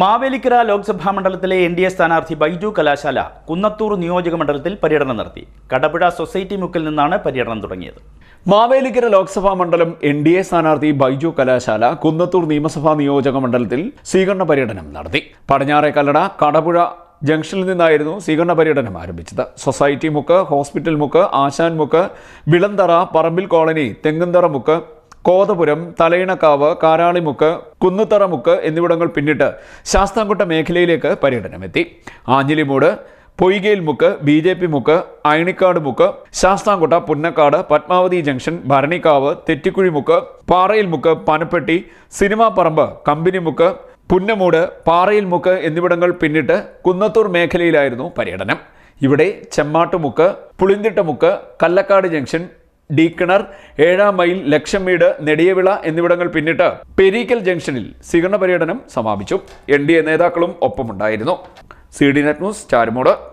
മാവേലിക്കര ലോക്സഭാ മണ്ഡലത്തിലെ N D A സ്ഥാനാർത്ഥി ബൈജു കലാശാല കുന്നത്തൂർ നിയോജക മണ്ഡലത്തിൽ പര്യടനം നടത്തി. കടപുഴ സൊസൈറ്റി മുക്കിൽ നിന്നാണ് പര്യടനം തുടങ്ങിയത്. മാവേലിക്കര ലോക്സഭാ മണ്ഡലം എൻ ഡി എ സ്ഥാനാർത്ഥി ബൈജു കലാശാല കുന്നത്തൂർ നിയമസഭാ നിയോജക മണ്ഡലത്തിൽ സ്വീകരണ പര്യടനം നടത്തി. പടിഞ്ഞാറെ കല്ലട കടപുഴ ജംഗ്ഷനിൽ നിന്നായിരുന്നു സ്വീകരണ പര്യടനം ആരംഭിച്ചത്. സൊസൈറ്റി മുക്ക് ഹോസ്പിറ്റൽ മുക്ക് ആശാൻ മുക്ക് വിളന്തറ പറമ്പിൽ കോളനി തെങ്ങന്തറ മുക്ക് കോതപുരം തലയിണക്കാവ് കാരാളിമുക്ക് കുന്നുത്തറമുക്ക് എന്നിവിടങ്ങൾ പിന്നിട്ട് ശാസ്താംകോട്ട മേഖലയിലേക്ക് പര്യടനമെത്തി. ആഞ്ഞിലിമൂട് പൊയ്കയിൽ മുക്ക് ബി ജെ പി മുക്ക് അയണിക്കാട് മുക്ക് ശാസ്താംകോട്ട പുന്നക്കാട് പത്മാവതി ജംഗ്ഷൻ ഭരണിക്കാവ് തെറ്റിക്കുഴി മുക്ക് പാറയിൽ മുക്ക് പനപ്പെട്ടി സിനിമാ പറമ്പ് കമ്പനിമുക്ക് പുന്നമൂട് പാറയിൽ മുക്ക് എന്നിവിടങ്ങൾ പിന്നിട്ട് കുന്നത്തൂർ മേഖലയിലായിരുന്നു പര്യടനം. ഇവിടെ ചെമ്മാട്ടുമുക്ക് പുളിന്തിട്ടമുക്ക് കല്ലക്കാട് ജംഗ്ഷൻ ഡീക്കിണർ ഏഴാം മൈൽ ലക്ഷം വീട് നെടിയവിള എന്നിവിടങ്ങൾ പിന്നിട്ട് പെരീക്കൽ ജംഗ്ഷനിൽ സ്വീകരണ പര്യടനം സമാപിച്ചു. എൻ ഡി എ നേതാക്കളും ഒപ്പമുണ്ടായിരുന്നു. C D net news Charummood.